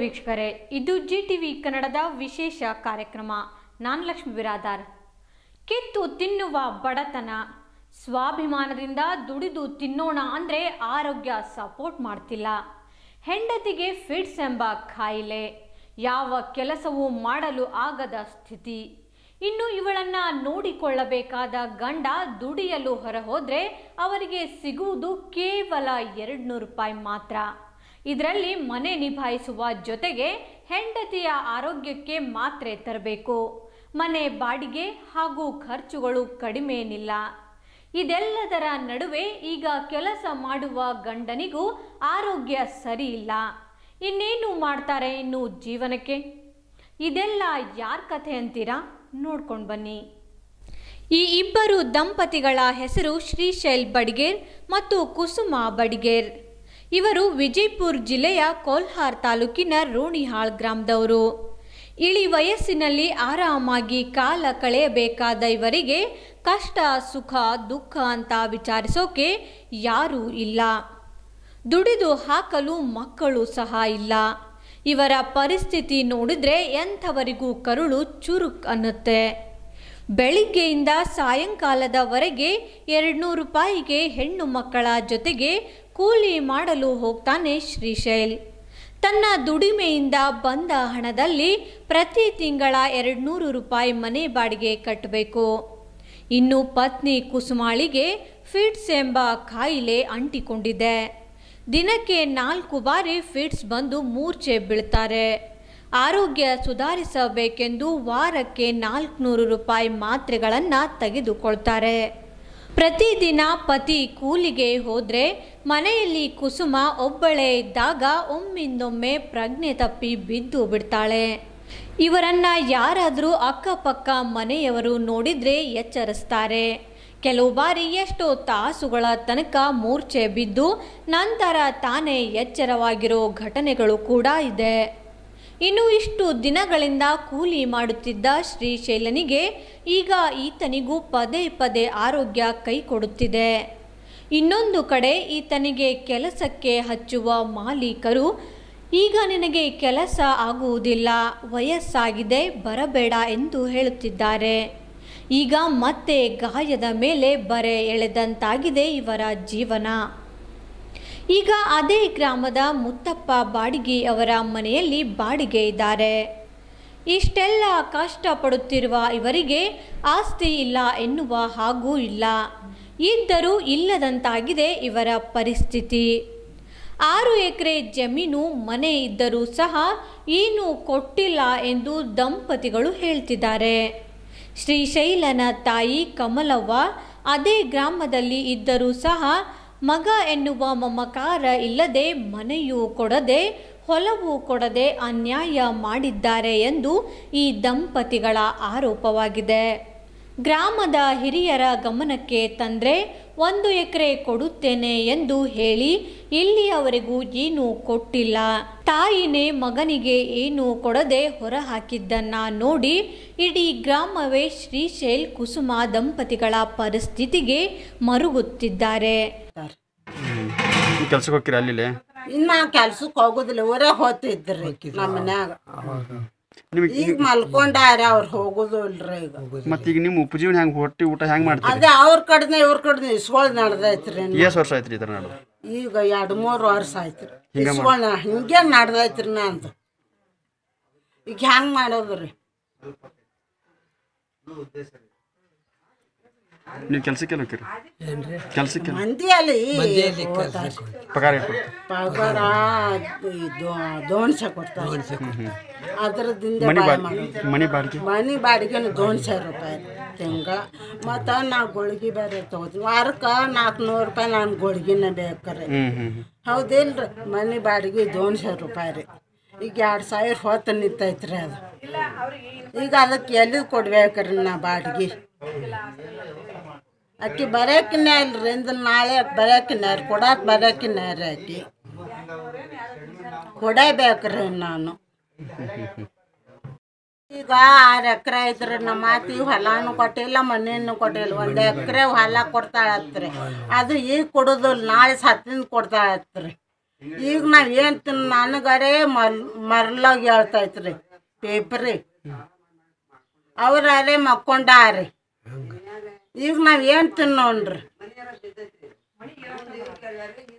ವೀಕ್ಷಕರೇ, ಇದು G TV ಕನ್ನಡದ ವಿಶೇಷ ಕಾರ್ಯಕ್ರಮ. ನಾನು ಲಕ್ಷ್ಮಿ ಬಿರಾದಾರ್. ಕಿತ್ತು ತಿನ್ನುವ ಬಡತನ, ಸ್ವಾಭಿಮಾನದಿಂದ ದುಡಿದು ತಿನ್ನೋಣ ಅಂದರೆ ಆರೋಗ್ಯ ಸಪೋರ್ಟ್ ಮಾಡ್ತಿಲ್ಲ. ಹೆಂಡತಿಗೆ ಫಿಟ್ಸ್ ಎಂಬ ಕಾಯಿಲೆ ಯಾವ ಕೆಲಸವೂ ಮಾಡಲು ಆಗದ ಸ್ಥಿತಿ. ಇನ್ನು ಇವಳನ್ನ ನೋಡಿಕೊಳ್ಳಬೇಕಾದ ಗಂಡ ದುಡಿಯಲು ಹೊರಹೋದ್ರೆ ಅವರಿಗೆ ಸಿಗುವುದು ಕೇವಲ ಎರಡು ರೂಪಾಯಿ ಮಾತ್ರ. ಇದರಲ್ಲಿ ಮನೆ ನಿಭಾಯಿಸುವ ಜೊತೆಗೆ ಹೆಂಡತಿಯ ಆರೋಗ್ಯಕ್ಕೆ ಮಾತ್ರೆ ತರಬೇಕು. ಮನೆ ಬಾಡಿಗೆ ಹಾಗೂ ಖರ್ಚುಗಳು ಕಡಿಮೆನಿಲ್ಲ. ಇದೆಲ್ಲದರ ನಡುವೆ ಈಗ ಕೆಲಸ ಮಾಡುವ ಗಂಡನಿಗೂ ಆರೋಗ್ಯ ಸರಿ ಇಲ್ಲ ಇನ್ನೇನು ಮಾಡ್ತಾರೆ ಇನ್ನು ಜೀವನಕ್ಕೆ? ಇದೆಲ್ಲ ಯಾರ ಕಥೆ ಅಂತೀರಾ? ನೋಡ್ಕೊಂಡು ಬನ್ನಿ. ಈ ಇಬ್ಬರು ದಂಪತಿಗಳ ಹೆಸರು ಶ್ರೀಶೈಲ್ ಬಡಿಗೇರ್ ಮತ್ತು ಕುಸುಮ ಬಡಿಗೇರ್. ಇವರು ವಿಜಯಪುರ ಜಿಲ್ಲೆಯ ಕೋಲ್ಹಾರ್ ತಾಲೂಕಿನ ರೋಣಿಹಾಳ್ ಗ್ರಾಮದವರು. ಇಳಿ ವಯಸ್ಸಿನಲ್ಲಿ ಆರಾಮಾಗಿ ಕಾಲ ಕಳೆಯಬೇಕಾದ ಇವರಿಗೆ ಕಷ್ಟ, ಸುಖ, ದುಃಖ ಅಂತ ವಿಚಾರಿಸೋಕೆ ಯಾರೂ ಇಲ್ಲ. ದುಡಿದು ಹಾಕಲು ಮಕ್ಕಳು ಸಹ ಇಲ್ಲ. ಇವರ ಪರಿಸ್ಥಿತಿ ನೋಡಿದ್ರೆ ಎಂಥವರಿಗೂ ಕರುಳು ಚುರುಕ್ ಅನ್ನುತ್ತೆ. ಬೆಳಿಗ್ಗೆಯಿಂದ ಸಾಯಂಕಾಲದವರೆಗೆ ಎರಡುನೂರು ರೂಪಾಯಿಗೆ ಹೆಣ್ಣು ಮಕ್ಕಳ ಜೊತೆಗೆ ಕೂಲಿ ಮಾಡಲು ಹೋಗ್ತಾನೆ ಶ್ರೀಶೈಲ್. ತನ್ನ ದುಡಿಮೆಯಿಂದ ಬಂದ ಹಣದಲ್ಲಿ ಪ್ರತಿ ತಿಂಗಳ ಎರಡುನೂರು ರೂಪಾಯಿ ಮನೆ ಬಾಡಿಗೆ ಕಟ್ಟಬೇಕು. ಇನ್ನು ಪತ್ನಿ ಕುಸುಮಾಳಿಗೆ ಫಿಟ್ಸ್ ಎಂಬ ಕಾಯಿಲೆ ಅಂಟಿಕೊಂಡಿದೆ. ದಿನಕ್ಕೆ ನಾಲ್ಕು ಬಾರಿ ಫಿಟ್ಸ್ ಬಂದು ಮೂರ್ಛೆ ಬೀಳ್ತಾರೆ. ಆರೋಗ್ಯ ಸುಧಾರಿಸಬೇಕೆಂದು ವಾರಕ್ಕೆ ನಾಲ್ಕುನೂರು ರೂಪಾಯಿ ಮಾತ್ರೆಗಳನ್ನು ತೆಗೆದುಕೊಳ್ತಾರೆ. ಪ್ರತಿದಿನ ಪತಿ ಕೂಲಿಗೆ ಹೋದರೆ ಮನೆಯಲ್ಲಿ ಕುಸುಮ ಒಬ್ಬಳೇ ಇದ್ದಾಗ ಒಮ್ಮಿಂದೊಮ್ಮೆ ಪ್ರಜ್ಞೆ ತಪ್ಪಿ ಬಿದ್ದು ಬಿಡ್ತಾಳೆ. ಇವರನ್ನ ಯಾರಾದರೂ ಅಕ್ಕಪಕ್ಕ ಮನೆಯವರು ನೋಡಿದರೆ ಎಚ್ಚರಿಸ್ತಾರೆ. ಕೆಲವು ಬಾರಿ ಎಷ್ಟೋ ತಾಸುಗಳ ತನಕ ಮೂರ್ಛೆ ಬಿದ್ದು ನಂತರ ತಾನೇ ಎಚ್ಚರವಾಗಿರೋ ಘಟನೆಗಳು ಕೂಡ ಇದೆ. ಇನ್ನು ಇಷ್ಟು ದಿನಗಳಿಂದ ಕೂಲಿ ಮಾಡುತ್ತಿದ್ದ ಶ್ರೀಶೈಲನಿಗೆ ಈಗ ಈತನಿಗೂ ಪದೇ ಪದೇ ಆರೋಗ್ಯ ಕೈ ಕೊಡುತ್ತಿದೆ ಇನ್ನೊಂದು ಕಡೆ ಈತನಿಗೆ ಕೆಲಸಕ್ಕೆ ಹಚ್ಚುವ ಮಾಲೀಕರು, ಈಗ ನಿನಗೆ ಕೆಲಸ ಆಗುವುದಿಲ್ಲ, ವಯಸ್ಸಾಗಿದೆ, ಬರಬೇಡ ಎಂದು ಹೇಳುತ್ತಿದ್ದಾರೆ. ಈಗ ಮತ್ತೆ ಗಾಯದ ಮೇಲೆ ಬರೆ ಎಳೆದಂತಾಗಿದೆ ಇವರ ಜೀವನ. ಈಗ ಅದೇ ಗ್ರಾಮದ ಮುತ್ತಪ್ಪ ಬಾಡಿಗೆ ಅವರ ಮನೆಯಲ್ಲಿ ಬಾಡಿಗೆ ಇದ್ದಾರೆ. ಇಷ್ಟೆಲ್ಲ ಕಷ್ಟಪಡುತ್ತಿರುವ ಇವರಿಗೆ ಆಸ್ತಿ ಇಲ್ಲ ಎನ್ನುವ ಹಾಗೂ ಇಲ್ಲ. ಇದ್ದರೂ ಇಲ್ಲದಂತಾಗಿದೆ ಇವರ ಪರಿಸ್ಥಿತಿ. ಆರು ಎಕರೆ ಜಮೀನು, ಮನೆ ಇದ್ದರೂ ಸಹ ಏನು ಕೊಟ್ಟಿಲ್ಲ ಎಂದು ದಂಪತಿಗಳು ಹೇಳ್ತಿದ್ದಾರೆ. ಶ್ರೀಶೈಲನ ತಾಯಿ ಕಮಲವ್ವ ಅದೇ ಗ್ರಾಮದಲ್ಲಿ ಇದ್ದರೂ ಸಹ ಮಗ ಎನ್ನುವ ಮಮಕಾರ ಇಲ್ಲದೆ ಮನೆಯೂ ಕೊಡದೆ, ಹೊಲವೂ ಕೊಡದೆ ಅನ್ಯಾಯ ಮಾಡಿದ್ದಾರೆ ಎಂದು ಈ ದಂಪತಿಗಳ ಆರೋಪವಾಗಿದೆ. ಗ್ರಾಮದ ಹಿರಿಯರ ಗಮನಕ್ಕೆ ತಂದರೆ ಒಂದು ಎಕರೆ ಕೊಡುತ್ತೇನೆ ಎಂದು ಹೇಳಿ ಇಲ್ಲಿಯವರೆಗೂ ಏನೂ ಕೊಟ್ಟಿಲ್ಲ. ತಾಯಿನೇ ಮಗನಿಗೆ ಏನೂ ಕೊಡದೆ ಹೊರಹಾಕಿದ್ದನ್ನ ನೋಡಿ ಇಡೀ ಗ್ರಾಮವೇ ಶ್ರೀಶೈಲ್ ಕುಸುಮ ದಂಪತಿಗಳ ಪರಿಸ್ಥಿತಿಗೆ ಮರುಗುತ್ತಿದ್ದಾರೆ. ಕೆಲ್ಸಕ್ಕೆ ಹೋಗ್ತೀರಾ ಅಲ್ಲಿ ಇನ್ನ ಕೆಲ್ಸಕ್ಕೆ ಹೋಗುದಿಲ್ಲ ಊರೇ ಹೋಗ್ತಿದ್ರಿ ನಮ್ಮ ಮನ್ಯಾಗ. ನಿಮಗೆ ಈಗ ಮಲ್ಕೊಂಡಾರ ಅವ್ರು ಹೋಗುದು ಇಲ್ರಿ ಈಗ. ಮತ್ತೆ ಈಗ ನಿಮ್ಮ ಉಪಜೀವನ ಹೆಂಗ್ ಹೊಟ್ಟಿ ಊಟ ಹೆಂಗ್ ಮಾಡ್ತೀರಿ? ಅದೇ ಅವ್ರ ಕಡೆನ ಇವ್ರ ಕಡೆನ ಇಸ್ಕೊಳ್ ನಡ್ದೈತ್ರಿ ಎಷ್ಟು ವರ್ಷ ಆಯ್ತ್ರಿ ಇದ್ರ ನಾಡು ಈಗ ಎರಡು ಮೂರು ವರ್ಷ ಆಯ್ತ್ರಿ. ಇಸ್ಕೊಳ್ ಹಿಂಗೆ ನಡ್ದೈತ್ರಿ ಅಂತ. ಈಗ ಹೆಂಗ್ ಮಾಡೋದ್ರಿ ನೀವು ಕೆಲಸಕ್ಕೆ ಹೋಗ್ತೀರಿ? ಕೆಲಸಕ್ಕೆ. ಪಗಾರ ಎಷ್ಟು? ಪಗಾರ ದೋನ್ಸೆ ಕೊಡ್ತಾರೆ. ಅದ್ರದಿಂದ ಮನೆ ಬಾಡಿಗೆ ಮನೆ ಬಾಡಿಗೆ? ಮನೆ ಬಾಡಿಗೆನು ದೋನ್ಸೆ ರೂಪಾಯಿ ತಿಂಗಳ ಮತ್ತು ನಾವು ಗೋಳಿಗೆ ಬೇರೆ ತಗೋತೀವಿ. ವಾರಕ್ಕೆ ನಾಲ್ಕುನೂರು ರೂಪಾಯಿ ನಾನು ಗುಳ್ಗಿನ ಬೇಕಾರೆ. ಹೌದಿಲ್ರಿ ಮನೆ ಬಾಡಿಗೆ ದೋನ್ಸೆ ರೂಪಾಯಿ ರೀ. ಈಗ ಎರಡು ಸಾವಿರ ಹೊತ್ತು ನಿಂತೈತ್ರಿ ಅದು. ಈಗ ಅದಕ್ಕೆ ಎಲ್ಲಿ ಕೊಡ್ಬೇಕ್ರಿ ನಾ ಬಾಡಿಗೆ? ಅಕ್ಕಿ ಬರೋಕಿನ್ನ ಇಲ್ರಿ ಇಂದ ನಾಳೆ ಬರೋಕಿನ್ನ ಕೊಡಕ್ಕೆ ಬರೋಕಿನ್ನ ಅಕ್ಕಿ. ಕೊಡಬೇಕ್ರಿ ನಾನು. ಈಗ ಆರು ಎಕರೆ ಐತ್ರಿ, ನಮ್ಮ ಮಾತಿ ಹೊಲನೂ ಕೊಟ್ಟಿಲ್ಲ ಮನೇನು ಕೊಟ್ಟಿಲ್ಲ, ಒಂದು ಎಕರೆ ಹೊಲ ಕೊಡ್ತಾಳತ್ರಿ. ಅದು ಈಗ ಕೊಡೋದಿಲ್ಲ ನಾಳೆ ಸತ್ತಿಂದ ಕೊಡ್ತಾಳತ್ರಿ. ಈಗ ನಾವು ಏನು ತಿನ್ ನನಗರೇ ಮರ್, ಮರ್ಲಾಗಿ ಹೇಳ್ತೈತ್ರಿ, ಪೇಪ್ರಿ. ಅವ್ರೇ ಮಕ್ಕೊಂಡಾರಿ. ಈಗ ನಾವು ಏನು ತಿನ್ನೋಣ್ರಿ?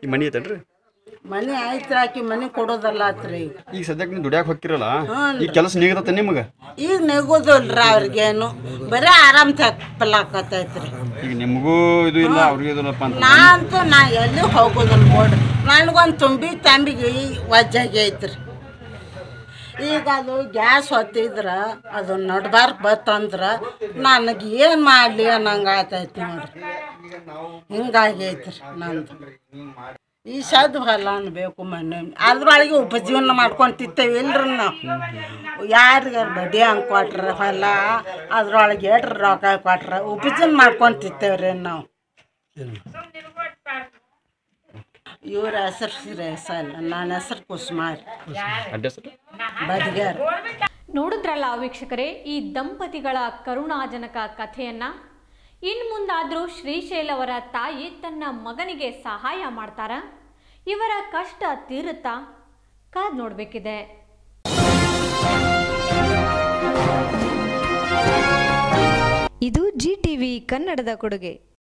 ಈ ಮನಿ ಐತೇನ್ರಿ? ಮನೆ ಐತ್ರಿ ಆಕಿ ಮನೆ ಕೊಡೋದಲ್ಲ ಆತ್ರಿ ಈಗ. ಈಗ ಸದ್ಯಕ್ಕೆ ನೀವು ದುಡ್ಯಾಕ ಹೋಗ್ತಿರಲ್ಲ ಈ ಕೆಲಸ ನೀಗದತ್ತ ನಿಮಗೆ? ಈಗ ನೆಗೋದಲ್ರಿ ಅವ್ರಿಗೇನು. ಬರೀ ಆರಾಮ್ ತಪ್ಪಲಾಕತ್ತೈತ್ರಿ ಈಗ ನಿಮಗೂ ಇದು ಇಲ್ಲ ಅವ್ರಿಗೆ ಇದಿಲ್ಲಪ್ಪ ಅಂತ ನಾ ಅಂತೂ ನಾ ಎಲ್ಲಿ ಹೋಗೋದಿಲ್ಲ ನೋಡ್ರಿ. ನನಗೊಂದು ತುಂಬಿ ತಂಬಿಗೆ ವಜ್ಜಾಗಿ ಐತ್ರಿ ಈಗ ಅದು ಗ್ಯಾಸ್ ಹೊತ್ತಿದ್ರೆ ಅದು ನಡ್ಬಾರ್ದು ಬತ್ತಂದ್ರೆ ನನಗೆ ಏನು ಮಾಡಲಿ ಅನ್ನಂಗೆ ಆತೈತಿ ನೋಡ್ರಿ. ಹಿಂಗಾಗೈತ್ರಿ ನಂದು. ಈ ಸದ್ ಹೊಲ ಅನ್ಬೇಕು ಮೊನ್ನೆ ಅದ್ರೊಳಗೆ ಉಪಜೀವನ ಮಾಡ್ಕೊಂತಿತ್ತೇವೆ ಇಲ್ರಿ ನಾವು. ಯಾರಿಗಾರ ಬಡ್ಡಿ ಹಂಗೆ ಕೊಟ್ರೆ ಹೊಲ, ಅದ್ರೊಳಗೆ ಏಟ್ರ ರೊಕ್ಕ ಕೊಟ್ರ ಉಪಜೀವನ ಮಾಡ್ಕೊಂತಿತ್ತೇವ್ರಿ ನಾವು. ಇವ್ರ ಹೆಸರು ಸಿರ ಅಲ್ಲ ನನ್ನ ಹೆಸರು ಕುಸುಮಾರಿ. ಬದಿಗಾರ ನೋಡಿದ್ರಲ್ಲ ವೀಕ್ಷಕರೇ ಈ ದಂಪತಿಗಳ ಕರುಣಾಜನಕ ಕಥೆಯನ್ನ? ಇನ್ನು ಮುಂದಾದರೂ ಶ್ರೀಶೈಲ್ ಅವರ ತಾಯಿ ತನ್ನ ಮಗನಿಗೆ ಸಹಾಯ ಮಾಡ್ತಾರ? ಇವರ ಕಷ್ಟ ತೀರುತ್ತಾ? ಕಾದ್ ನೋಡಬೇಕಿದೆ. ಇದು ಜಿ ಟಿವಿ ಕನ್ನಡದ ಕೊಡುಗೆ.